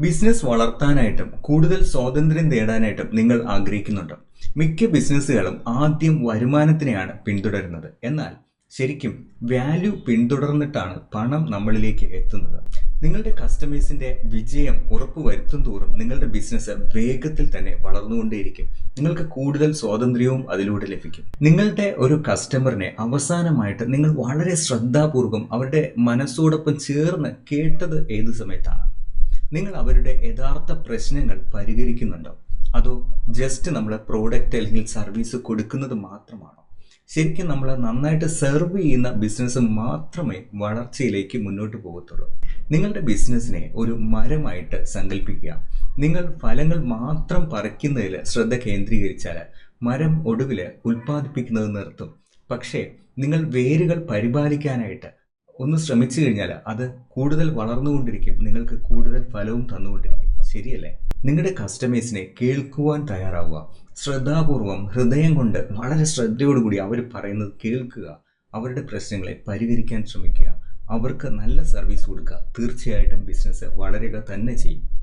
Business വളർത്താനായിട്ടും കൂടുതൽ സ്വാതന്ത്ര്യം നേടാനായിട്ടും നിങ്ങൾ ആഗ്രഹിക്കുന്നുണ്ട്. മിക്ക ബിസിനസ്സുകളും ആദ്യം വരുമാനത്തിനെയാണ് പിന്തുടരുന്നത്. എന്നാൽ ശരിക്കും വാല്യൂ പിന്തുടർന്നിട്ടാണ് പണം നമ്മളിലേക്ക് എത്തുന്നത്. നിങ്ങളുടെ കസ്റ്റമേഴ്സിന്റെ വിജയം ഉറപ്പുവരുത്തും തോറും നിങ്ങളുടെ ബിസിനസ് വേഗത്തിൽ തന്നെ വളർന്നുകൊണ്ടേയിരിക്കും. നിങ്ങൾക്ക് കൂടുതൽ സ്വാതന്ത്ര്യവും അതിലൂടെ ലഭിക്കും. നിങ്ങളുടെ ഒരു കസ്റ്റമറിനെ അവസാനമായിട്ട് നിങ്ങൾ വളരെ ശ്രദ്ധാപൂർവം അവരുടെ മനസ്സോടൊപ്പം ചേർന്ന് കേട്ടത് ഏത് സമയത്താണ്? നിങ്ങൾ അവരുടെ യഥാർത്ഥ പ്രശ്നങ്ങൾ പരിഹരിക്കുന്നുണ്ടോ? അതോ ജസ്റ്റ് നമ്മൾ പ്രോഡക്റ്റ് അല്ലെങ്കിൽ സർവീസ് കൊടുക്കുന്നത് മാത്രമാണോ? ശരിക്കും നമ്മൾ നന്നായിട്ട് സെർവ് ചെയ്യുന്ന ബിസിനസ് മാത്രമേ വളർച്ചയിലേക്ക് മുന്നോട്ട് പോകത്തുള്ളൂ. നിങ്ങളുടെ ബിസിനസ്സിനെ ഒരു മരമായിട്ട് സങ്കല്പിക്കുക നിങ്ങൾ ഫലങ്ങൾ മാത്രം പറിക്കുന്നതിൽ ശ്രദ്ധ കേന്ദ്രീകരിച്ചാൽ മരം ഒടുവിൽ ഉൽപ്പാദിപ്പിക്കുന്നത് നിർത്തും. പക്ഷേ നിങ്ങൾ വേരുകൾ പരിപാലിക്കാനായിട്ട് ഒന്ന് ശ്രമിച്ചു കഴിഞ്ഞാൽ അത് കൂടുതൽ വളർന്നുകൊണ്ടിരിക്കും. നിങ്ങൾക്ക് കൂടുതൽ ഫലവും തന്നുകൊണ്ടിരിക്കും. ശരിയല്ലേ? നിങ്ങളുടെ കസ്റ്റമേഴ്സിനെ കേൾക്കുവാൻ തയ്യാറാവുക. ശ്രദ്ധാപൂർവം ഹൃദയം കൊണ്ട് വളരെ ശ്രദ്ധയോടുകൂടി അവർ പറയുന്നത് കേൾക്കുക. അവരുടെ പ്രശ്നങ്ങളെ പരിഹരിക്കാൻ ശ്രമിക്കുക. അവർക്ക് നല്ല സർവീസ് കൊടുക്കുക. തീർച്ചയായിട്ടും ബിസിനസ് വളരുക തന്നെ ചെയ്യും.